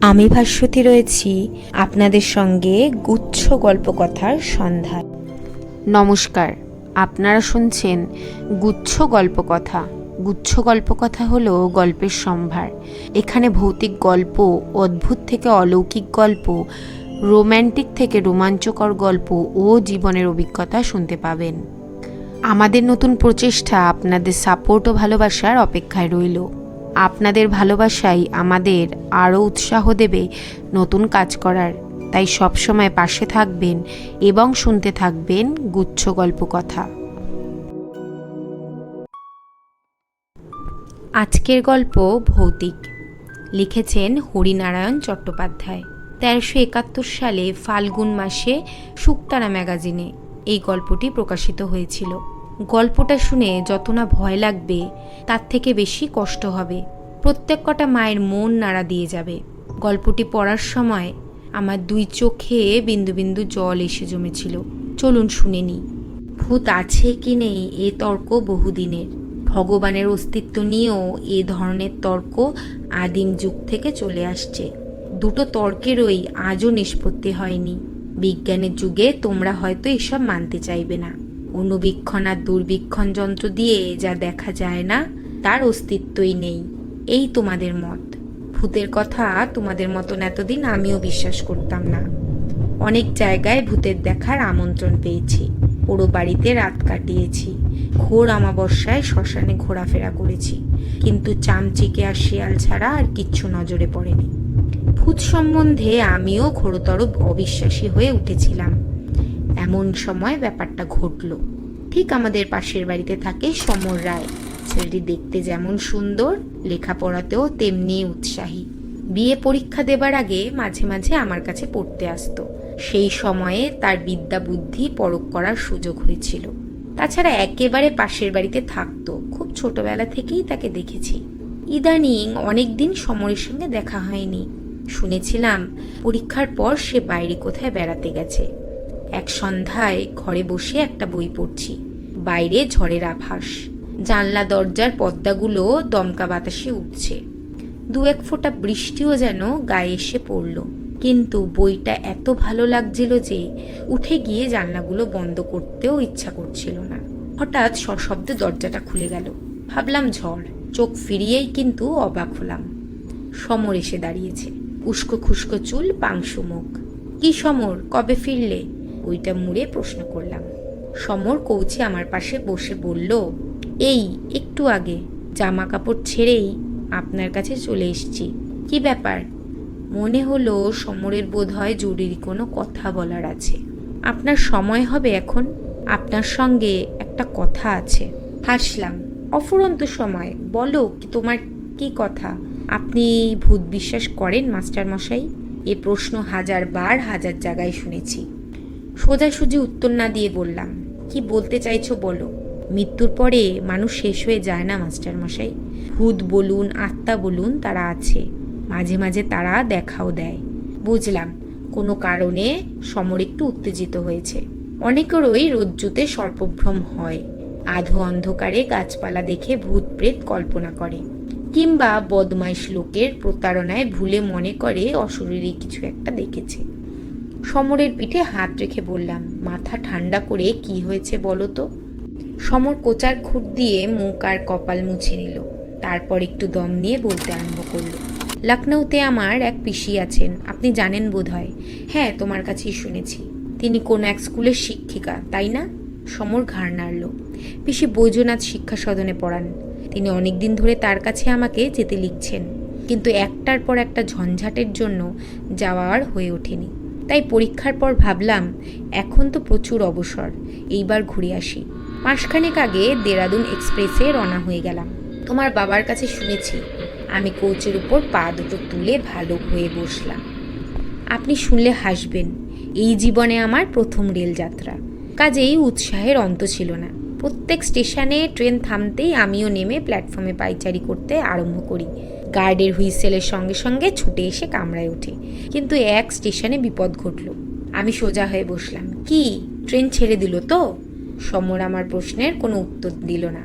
আমি ভাস্বতী রয়েছি, আপনাদের সঙ্গে গুচ্ছ গল্পকথার সন্ধ্যায় নমস্কার, আপনারা শুনছেন গুচ্ছ গল্পকথা। গুচ্ছ গল্পকথা হলো গল্পের সম্ভার। এখানে ভৌতিক গল্প, অদ্ভুত থেকে অলৌকিক গল্প, রোম্যান্টিক থেকে রোমাঞ্চকর গল্প ও জীবনের অভিজ্ঞতা শুনতে পাবেন। আমাদের নতুন প্রচেষ্টা আপনাদের সাপোর্ট ও ভালোবাসার অপেক্ষায় রইল। আপনাদের ভালোবাসাই আমাদের আরও উৎসাহ দেবে নতুন কাজ করার। তাই সবসময় পাশে থাকবেন এবং শুনতে থাকবেন গুচ্ছ গল্প কথা। আজকের গল্প ভৌতিক। লিখেছেন হরিনারায়ণ চট্টোপাধ্যায়। তেরোশো একাত্তর সালে ফাল্গুন মাসে শুকতারা ম্যাগাজিনে এই গল্পটি প্রকাশিত হয়েছিল। গল্পটা শুনে যত না ভয় লাগবে, তার থেকে বেশি কষ্ট হবে। প্রত্যেক কটা মায়ের মন নাড়া দিয়ে যাবে। গল্পটি পড়ার সময় আমার দুই চোখে বিন্দু বিন্দু জল এসে জমেছিল। চলুন শুনে নিই। ভূত আছে কি নেই এ তর্ক বহুদিনের। ভগবানের অস্তিত্ব নিয়েও এ ধরনের তর্ক আদিম যুগ থেকে চলে আসছে। দুটো তর্কেরই আজও নিষ্পত্তি হয়নি। বিজ্ঞানের যুগে তোমরা হয়তো এসব মানতে চাইবে না। অনুবীক্ষণ আর দুর্বীক্ষণ যন্ত্র দিয়ে যা দেখা যায় না, তার অস্তিত্বই নেই। এই তোমাদের মত। ভূতের কথা তোমাদের মতন এতদিন আমিও বিশ্বাস করতাম না। অনেক জায়গায় ভূতের দেখার আমন্ত্রণ পেয়েছি। পুরো বাড়িতে রাত কাটিয়েছি। ঘোর আমাবস্যায় শ্মশানে ঘোরাফেরা করেছি। কিন্তু চামচিকে আর শিয়াল ছাড়া আর কিচ্ছু নজরে পড়েনি। ভূত সম্বন্ধে আমিও ঘোরতর অবিশ্বাসী হয়ে উঠেছিলাম। এমন সময় ব্যাপারটা ঘটল। ঠিক আমাদের পাশের বাড়িতে থাকে সমর রায়। ছেলেটি দেখতে যেমন সুন্দর, লেখাপড়াতেও তেমনি উৎসাহী। বিয়ে পরীক্ষা দেবার আগে মাঝে মাঝে আমার কাছে পড়তে আসতো। সেই সময়ে তার বিদ্যা বুদ্ধি পরখ করার সুযোগ হয়েছিল। তাছাড়া একেবারে পাশের বাড়িতে থাকতো। খুব ছোটবেলা থেকেই তাকে দেখেছি। ইদানিং অনেকদিন সমরের সঙ্গে দেখা হয়নি। শুনেছিলাম পরীক্ষার পর সে বাইরে কোথায় বেড়াতে গেছে। এক সন্ধ্যায় ঘরে বসে একটা বই পড়ছি। বাইরে ঝড়ের আভাস। জানলা দরজার পর্দাগুলো দমকা বাতাসে উঠছে। দু এক ফোঁটা বৃষ্টিও যেন গায়ে এসে পড়ল। কিন্তু বইটা এত ভালো লাগছিল যে উঠে গিয়ে জানলাগুলো বন্ধ করতেও ইচ্ছা করছিল না। হঠাৎ সশব্দে দরজাটা খুলে গেল। ভাবলাম ঝড়। চোখ ফিরিয়েই কিন্তু অবাক হলাম। সমর এসে দাঁড়িয়েছে। উস্কো খুস্কো চুল, পাংশু মুখ। কি সমর? কবে ফিরলে? ওইটা মুড়ে প্রশ্ন করলাম। সমর কৌচি আমার পাশে বসে বলল, এই, একটু আগে জামা কাপড় ছেড়েই আপনার কাছে চলে এসেছি। কি ব্যাপার? মনে হলো সমরের বোধ হয় জরুরি কোনো কথা বলার আছে। আপনার সময় হবে এখন। আপনার সঙ্গে একটা কথা আছে। হাসলাম। অফুরন্ত সময়। বলো কি তোমার কি কথা? আপনি ভূত বিশ্বাস করেন মাস্টার মশাই এ প্রশ্ন হাজার বার হাজার জায়গায় শুনেছি। সোজাসুজি উত্তর না দিয়ে বললাম, কি বলতে চাইছো বলো? মৃত্যুর পরে মানুষ শেষ হয়ে যায় না, মাস্টার মশাই। ভূত বলুন, আত্মা বলুন, তারা আছে। মাঝে মাঝে তারা দেখাও দেয়। বুঝলাম, কোনো কারণে সমর একটু উত্তেজিত হয়েছে। অনেকেরই রজ্জুতে সর্পভ্রম হয়। আধো অন্ধকারে গাছপালা দেখে ভূত প্রেত কল্পনা করে। কিংবা বদমাইশ লোকের প্রতারণায় ভুলে মনে করে অশরীরী কিছু একটা দেখেছে। সমরের পিঠে হাত রেখে বললাম, মাথা ঠান্ডা করে কি হয়েছে বলো তো? সমর কোচার খুঁট দিয়ে মুখ আর কপাল মুছে নিল। তারপর একটু দম নিয়ে বলতে আরম্ভ করল লখনৌতে আমার এক পিসি আছেন, আপনি জানেন বোধ হয় হ্যাঁ তোমার কাছেই শুনেছি। তিনি কোন এক স্কুলের শিক্ষিকা, তাই না? সমর ঘাড় নাড়ল, পিসি বৈদ্যনাথ শিক্ষা সদনে পড়ান। তিনি অনেকদিন ধরে তার কাছে আমাকে যেতে লিখছেন, কিন্তু একটার পর একটা ঝঞ্ঝাটের জন্য যাওয়া আর হয়ে ওঠেনি। তাই পরীক্ষার পর ভাবলাম, এখন তো প্রচুর অবসর, এইবার ঘুরে আসি। মাসখানেক আগে দেরাদুন এক্সপ্রেসে রওনা হয়ে গেলাম। তোমার বাবার কাছে শুনেছি, আমি কোচের উপর পা দুটো তুলে ভালো হয়ে বসলাম। আপনি শুনলে হাসবেন, এই জীবনে আমার প্রথম রেলযাত্রা। কাজেই উৎসাহের অন্ত ছিল না। প্রত্যেক স্টেশনে ট্রেন থামতেই আমিও নেমে প্ল্যাটফর্মে পাইচারি করতে আরম্ভ করি। গার্ডের হুইসেলের সঙ্গে সঙ্গে ছুটে এসে কামড়ায় উঠি। কিন্তু এক স্টেশনে বিপদ ঘটল। আমি সোজা হয়ে বসলাম। কি? ট্রেন ছেড়ে দিল তো? সমর আমার প্রশ্নের কোনো উত্তর দিল না।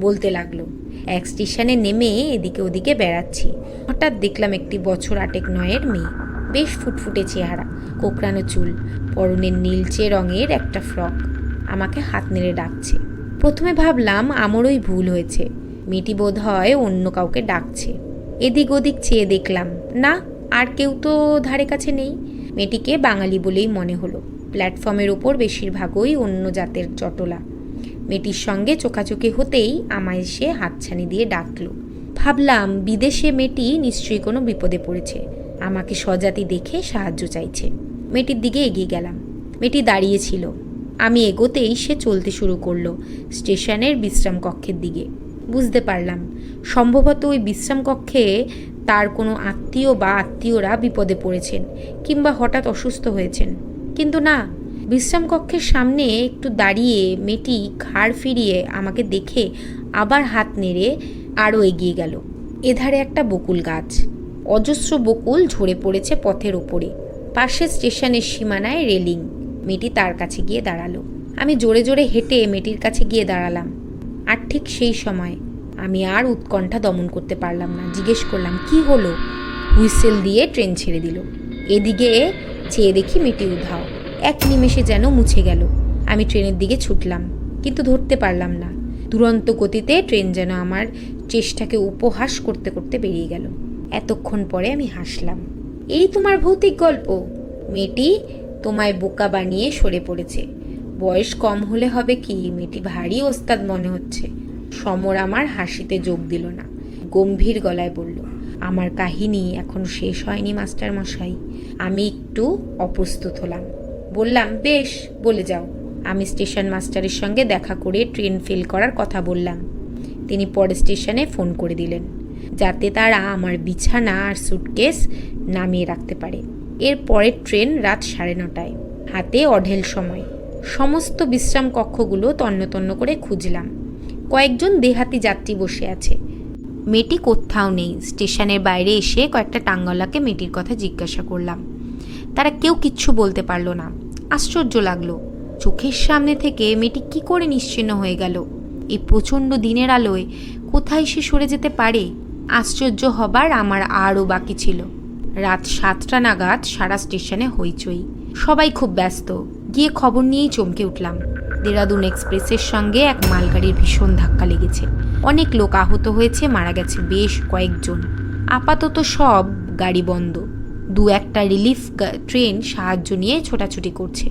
বলতে লাগল, এক স্টেশনে নেমে এদিকে ওদিকে বেড়াচ্ছি। হঠাৎ দেখলাম একটি বছর আটেক নয়ের মেয়ে। বেশ ফুটফুটে চেহারা, কোকড়ানো চুল, পরনের নীলচে রঙের একটা ফ্রক। আমাকে হাত নেড়ে ডাকছে। প্রথমে ভাবলাম, আমারই ভুল হয়েছে। মেয়েটি বোধ হয় অন্য কাউকে ডাকছে। এদিক ওদিক চেয়ে দেখলাম, না, আর কেউ তো ধারে কাছে নেই। মেয়েটিকে বাঙালি বলেই মনে হলো, প্ল্যাটফর্মের ওপর বেশিরভাগই অন্য জাতের চটলা। মেয়েটির সঙ্গে চোখাচোখি হতেই আমায় সে হাতছানি দিয়ে ডাকলো। ভাবলাম, বিদেশে মেয়েটি নিশ্চয়ই কোনো বিপদে পড়েছে। আমাকে স্বজাতি দেখে সাহায্য চাইছে। মেয়েটির দিকে এগিয়ে গেলাম। মেয়েটি দাঁড়িয়েছিল আমি এগোতেই সে চলতে শুরু করল স্টেশনের বিশ্রাম কক্ষের দিকে। বুঝতে পারলাম। সম্ভবত ওই বিশ্রাম কক্ষে তার কোনো আত্মীয় বা আত্মীয়রা বিপদে পড়েছেন কিংবা হঠাৎ অসুস্থ হয়েছেন। কিন্তু না, বিশ্রাম কক্ষের সামনে একটু দাঁড়িয়ে মেয়েটি ঘাড় ফিরিয়ে আমাকে দেখে আবার হাত নেড়ে আরও এগিয়ে গেল। এধারে একটা বকুল গাছ। অজস্র বকুল ঝরে পড়েছে পথের ওপরে। পাশে স্টেশনের সীমানায় রেলিং। মেয়েটি তার কাছে গিয়ে দাঁড়াল। আমি জোরে জোরে হেঁটে মেয়েটির কাছে গিয়ে দাঁড়ালাম। আর ঠিক সেই সময় আমি আর উৎকণ্ঠা দমন করতে পারলাম না। জিজ্ঞেস করলাম, কি হলো? হুইসেল দিয়ে ট্রেন ছেড়ে দিল। এদিকে চেয়ে দেখি মেয়েটি উধাও। এক নিমেষে যেন মুছে গেল। আমি ট্রেনের দিকে ছুটলাম, কিন্তু ধরতে পারলাম না। দুরন্ত গতিতে ট্রেন যেন আমার চেষ্টাকে উপহাস করতে করতে বেরিয়ে গেল। এতক্ষণ পরে আমি হাসলাম, এই তোমার ভৌতিক গল্প। মেয়েটি তোমায় বোকা বানিয়ে সরে পড়েছে। বয়স কম হলে হবে কি? মেয়েটি ভারী ওস্তাদ মনে হচ্ছে। সমর আমার হাসিতে যোগ দিল না। গম্ভীর গলায় বলল, আমার কাহিনী এখন শেষ হয়নি, মাস্টার মশাই। আমি একটু অপ্রস্তুত হলাম। বললাম, বেশ, বলে যাও। আমি স্টেশন মাস্টারের সঙ্গে দেখা করে ট্রেন ফেল করার কথা বললাম। তিনি পরে স্টেশনে ফোন করে দিলেন, যাতে তারা আমার বিছানা আর সুটকেস নামিয়ে রাখতে পারে। এর পরের ট্রেন রাত সাড়ে নটায়। হাতে অঢেল সময়। সমস্ত বিশ্রাম কক্ষগুলো তন্ন তন্ন করে খুঁজলাম। কয়েকজন দেহাতি যাত্রী বসে আছে। মেয়েটি কোথাও নেই। স্টেশনের বাইরে এসে কয়েকটা টাঙ্গলাকে মেয়েটির কথা জিজ্ঞাসা করলাম। তারা কেউ কিচ্ছু বলতে পারল না। আশ্চর্য লাগল। চোখের সামনে থেকে মেয়েটি কি করে নিশ্চিন্ন হয়ে গেল? এই প্রচণ্ড দিনের আলোয় কোথায় সে সরে যেতে পারে? আশ্চর্য হবার আমার আরও বাকি ছিল। রাত সাতটা নাগাদ সারা স্টেশনে হইচই। সবাই খুব ব্যস্ত। গিয়ে খবর নিয়েই চমকে উঠলাম। দেরাদুন এক্সপ্রেসের সঙ্গে এক মালগাড়ির ভীষণ ধাক্কা লেগেছে। অনেক লোক আহত হয়েছে, মারা গেছে বেশ কয়েকজন। আপাতত সব গাড়ি বন্ধ। দু একটা রিলিফ ট্রেন সাহায্য নিয়ে ছোটাছুটি করছে।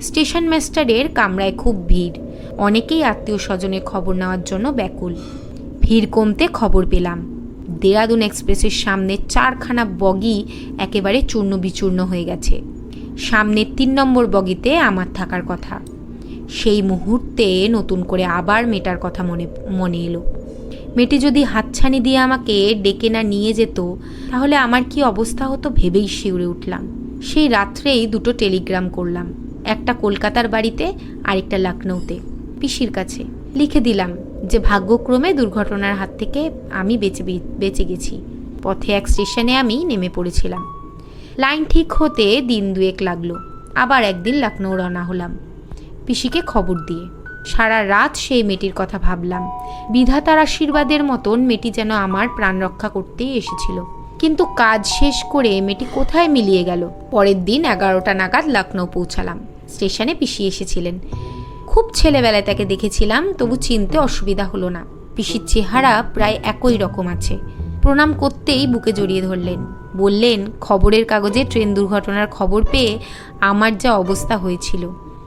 স্টেশন মাস্টারের কামরায় খুব ভিড়। অনেকেই আত্মীয় স্বজনের খবর নেওয়ার জন্য ব্যাকুল। ভিড় কমতে খবর পেলাম। দেরাদুন এক্সপ্রেসের সামনে চারখানা বগি একেবারে চূর্ণ বিচূর্ণ হয়ে গেছে। সামনের তিন নম্বর বগিতে আমার থাকার কথা। সেই মুহূর্তে নতুন করে আবার মেটার কথা মনে মনে এলো। মেয়েটি যদি হাতছানি দিয়ে আমাকে ডেকে না নিয়ে যেত, তাহলে আমার কি অবস্থা হতো ভেবেই শিউরে উঠলাম। সেই রাত্রেই দুটো টেলিগ্রাম করলাম, একটা কলকাতার বাড়িতে, আরেকটা লখনৌতে পিসির কাছে লিখে দিলাম যে, ভাগ্যক্রমে দুর্ঘটনার হাত থেকে আমি বেঁচে বেঁচে গেছি। পথে এক স্টেশনে আমি নেমে পড়েছিলাম। লাইন ঠিক হতে দিন দুয়েক লাগল। আবার একদিন লখনৌ রওনা হলাম। পিসিকে খবর দিয়ে। সারা রাত সেই মেয়েটির কথা ভাবলাম। বিধাতার আশীর্বাদের মতন মেয়েটি যেন আমার প্রাণ রক্ষা করতেই এসেছিল। কিন্তু কাজ শেষ করে মেয়েটি কোথায় মিলিয়ে গেল? পরের দিন এগারোটা নাগাদ লখনৌ পৌঁছালাম। স্টেশনে পিসি এসেছিলেন। খুব ছেলেবেলায় তাকে দেখেছিলাম, তবু চিনতে অসুবিধা হলো না। পিসির চেহারা প্রায় একই রকম আছে। প্রণাম করতেই বুকে জড়িয়ে ধরলেন। বললেন, খবরের কাগজে ট্রেন দুর্ঘটনার খবর পেয়ে আমার যা অবস্থা হয়েছিল,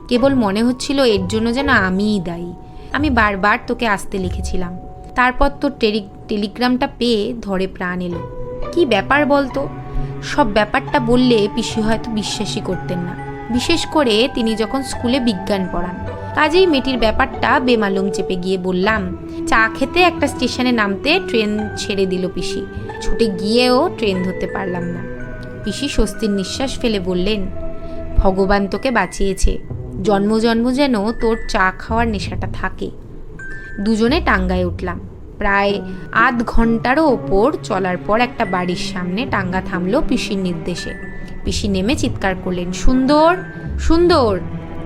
কেবল মনে হচ্ছিল এর জন্য যেন আমিই দায়ী। আমি বারবার তোকে আসতে লিখেছিলাম। তারপর তোর টেলি, টেলিগ্রামটা পেয়ে ধরে প্রাণ এলো। কি ব্যাপার বলতো? সব ব্যাপারটা বললে পিসি হয়তো বিশ্বাসই করতেন না। বিশেষ করে তিনি যখন স্কুলে বিজ্ঞান পড়ান। কাজেই মেয়েটির ব্যাপারটা বেমালুম চেপে গিয়ে বললাম চা খেতে একটা স্টেশনে নামতে ট্রেন ছেড়ে দিল পিসি। ছুটে গিয়েও ট্রেন ধরতে পারলাম না। পিসি স্বস্তির নিঃশ্বাস ফেলে বললেন, ভগবান তোকে বাঁচিয়েছে। জন্ম জন্ম যেন তোর চা খাওয়ার নেশাটা থাকে। দুজনে টাঙ্গায় উঠলাম। প্রায় আধ ঘন্টারও ওপর চলার পর একটা বাড়ির সামনে টাঙ্গা থামলো পিসির নির্দেশে। পিসি নেমে চিৎকার করলেন, সুন্দর সুন্দর!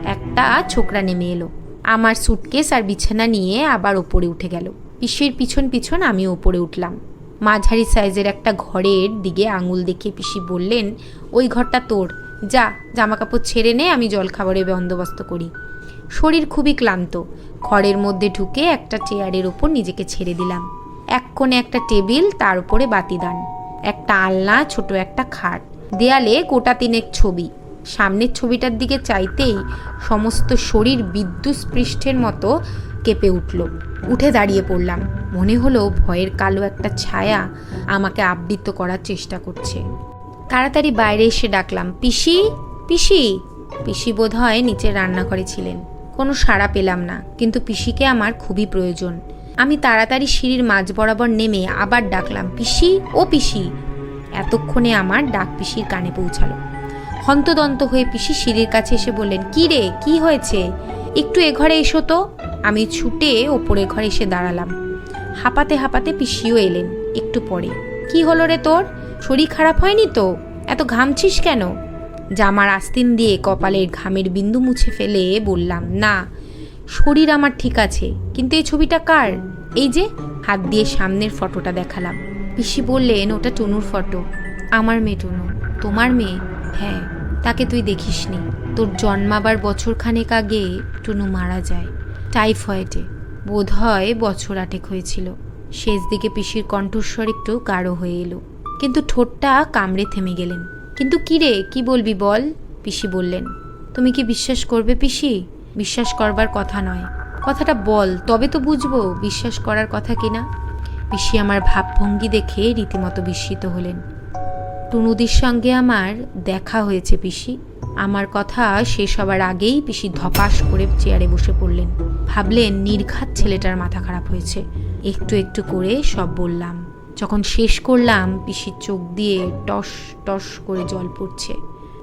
একটা ছোকরা নেমে এলো। আমার সুটকেস আর বিছানা নিয়ে আবার ওপরে উঠে গেল। পিসির পিছন পিছন আমি ওপরে উঠলাম। মাঝারি সাইজের একটা ঘরের দিকে আঙুল দেখিয়ে পিসি বললেন, ওই ঘরটা তোর। যা জামা কাপড় ছেড়ে নে, আমি জলখাবারের বন্দোবস্ত করি। শরীর খুবই ক্লান্ত। ঘরের মধ্যে ঢুকে একটা চেয়ারের ওপর নিজেকে ছেড়ে দিলাম। এক কোণে একটা টেবিল, তার উপরে বাতিদান। একটা আলনা, ছোট একটা খাট। দেয়ালে গোটা তিনেক ছবি। সামনের ছবিটার দিকে চাইতেই সমস্ত শরীর বিদ্যুৎ পৃষ্ঠের মতো কেঁপে উঠল। উঠে দাঁড়িয়ে পড়লাম। মনে হলো ভয়ের কালো একটা ছায়া আমাকে আবৃত করার চেষ্টা করছে। তাড়াতাড়ি বাইরে এসে ডাকলাম, পিসি? পিসি? পিসি বোধ হয় নিচের রান্নাঘরে ছিলেন। কোনো সাড়া পেলাম না, কিন্তু পিসিকে আমার খুবই প্রয়োজন। আমি তাড়াতাড়ি সিঁড়ির মাঝ বরাবর নেমে আবার ডাকলাম, পিসি? ও পিসি? এতক্ষণে আমার ডাক পিসির কানে পৌঁছালো। হন্তদন্ত হয়ে পিসি সিঁড়ির কাছে এসে বললেন, কি রে, কি হয়েছে? একটু এ ঘরে এসো তো। আমি ছুটে ওপরে ঘরে এসে দাঁড়ালাম। হাঁপাতে হাঁপাতে পিসিও এলেন একটু পরে। কি হলো রে তোর? শরীর খারাপ হয়নি তো? এত ঘামছিস কেন? জামার আস্তিন দিয়ে কপালের ঘামের বিন্দু মুছে ফেলে বললাম, না, শরীর আমার ঠিক আছে, কিন্তু এই ছবিটা কার? এই যে, হাত দিয়ে সামনের ফটোটা দেখালাম। পিসি বললেন, ওটা টুনুর ফটো। আমার মেয়ে টুনু তোমার মেয়ে? হ্যাঁ তাকে তুই দেখিসনি। তোর জন্মাবার বছরখানেক আগে টুনু মারা যায়, টাইফয়েডে। বোধ হয় বছর আটেক হয়েছিল। শেষ দিকে পিসির কণ্ঠস্বর একটু গাঢ় হয়ে এলো। কিন্তু ঠোঁটটা কামড়ে থেমে গেলেন। কিন্তু কি রে, কি বলবি বল? পিসি বললেন। তুমি কি বিশ্বাস করবে পিসি? বিশ্বাস করবার কথা নয়। কথাটা বল, তবে তো বুঝব বিশ্বাস করার কথা কিনা। পিসি আমার ভাবভঙ্গি দেখে রীতিমতো বিস্মিত হলেন। টুনুদির সঙ্গে আমার দেখা হয়েছে পিসি। আমার কথা শেষ হবার আগেই পিসি ধপাস করে চেয়ারে বসে পড়লেন। ভাবলেন নির্ঘাত ছেলেটার মাথা খারাপ হয়েছে। একটু একটু করে সব বললাম। যখন শেষ করলাম, পিসির চোখ দিয়ে টস টস করে জল পড়ছে।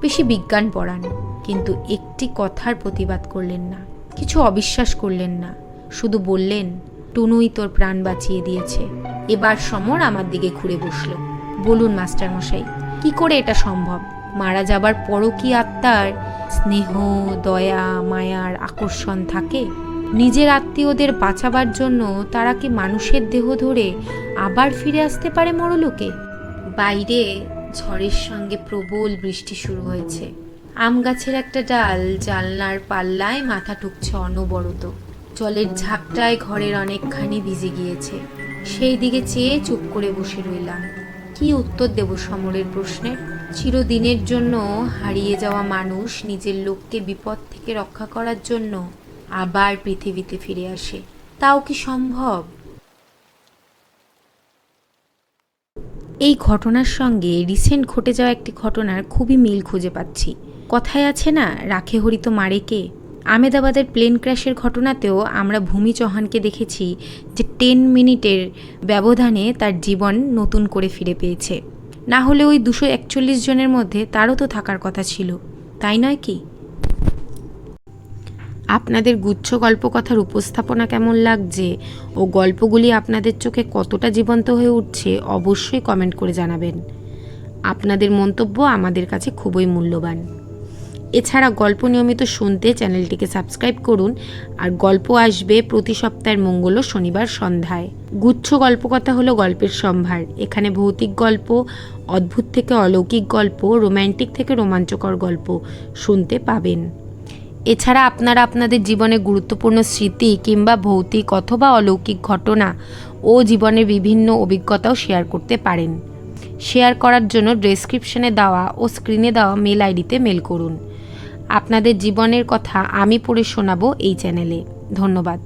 পিসি বিজ্ঞান পড়ান, কিন্তু একটি কথার প্রতিবাদ করলেন না। কিছু অবিশ্বাস করলেন না। শুধু বললেন টুনুই তোর প্রাণ বাঁচিয়ে দিয়েছে। এবার সমর আমার দিকে ঘুরে বসল। বলুন, মাস্টারমশাই, কি করে এটা সম্ভব? মারা যাবার পরও কি আত্মার স্নেহ, দয়া, মায়ার আকর্ষণ থাকে? নিজের আত্মীয়দের বাঁচাবার জন্য তারা কি মানুষের দেহ ধরে আবার ফিরে আসতে পারে মরলোকে? বাইরে ঝড়ের সঙ্গে প্রবল বৃষ্টি শুরু হয়েছে। আম গাছের একটা ডাল জানলার পাল্লায় মাথা ঠুকছে অনবরত। জলের ঝাপটায় ঘরের অনেকখানি ভিজে গিয়েছে। সেই দিকে চেয়ে চুপ করে বসে রইলাম। কি উত্তর দেব সমরের প্রশ্নের চিরদিনের জন্য হারিয়ে যাওয়া মানুষ নিজের লোককে বিপদ থেকে রক্ষা করার জন্য আবার পৃথিবীতে ফিরে আসে। তাও কি সম্ভব? এই ঘটনার সঙ্গে রিসেন্ট ঘটে যাওয়া একটি ঘটনার খুবই মিল খুঁজে পাচ্ছি। কথায় আছে না, রাখে হরিত মারে কে আমেদাবাদের প্লেন ক্র্যাশের ঘটনাতেও আমরা ভূমি চৌহানকে দেখেছি, যে টেন মিনিটের ব্যবধানে তার জীবন নতুন করে ফিরে পেয়েছে। না হলে ওই দুশো একচল্লিশ জনের মধ্যে তারও তো থাকার কথা ছিল, তাই নয় কি? আপনাদের গুচ্ছ গল্প কথার উপস্থাপনা কেমন লাগছে ও গল্পগুলি আপনাদের চোখে কতটা জীবন্ত হয়ে উঠছে অবশ্যই কমেন্ট করে জানাবেন। আপনাদের মন্তব্য আমাদের কাছে খুবই মূল্যবান। এছাড়া গল্প নিয়মিত শুনতে চ্যানেলটিকে সাবস্ক্রাইব করুন। আর গল্প আসবে প্রতি সপ্তাহের মঙ্গল ও শনিবার সন্ধ্যায়। গুচ্ছ গল্পকথা হলো গল্পের সম্ভার। এখানে ভৌতিক গল্প, অদ্ভুত থেকে অলৌকিক গল্প, রোম্যান্টিক থেকে রোমাঞ্চকর গল্প শুনতে পাবেন। এছাড়া আপনারা আপনাদের জীবনে গুরুত্বপূর্ণ স্মৃতি কিংবা ভৌতিক অথবা অলৌকিক ঘটনা ও জীবনের বিভিন্ন অভিজ্ঞতাও শেয়ার করতে পারেন। শেয়ার করার জন্য ডেসক্রিপশনে দেওয়া ও স্ক্রিনে দেওয়া মেল আইডিতে মেল করুন। আপনাদের জীবনের কথা আমি পড়ে শোনাবো এই চ্যানেলে। ধন্যবাদ।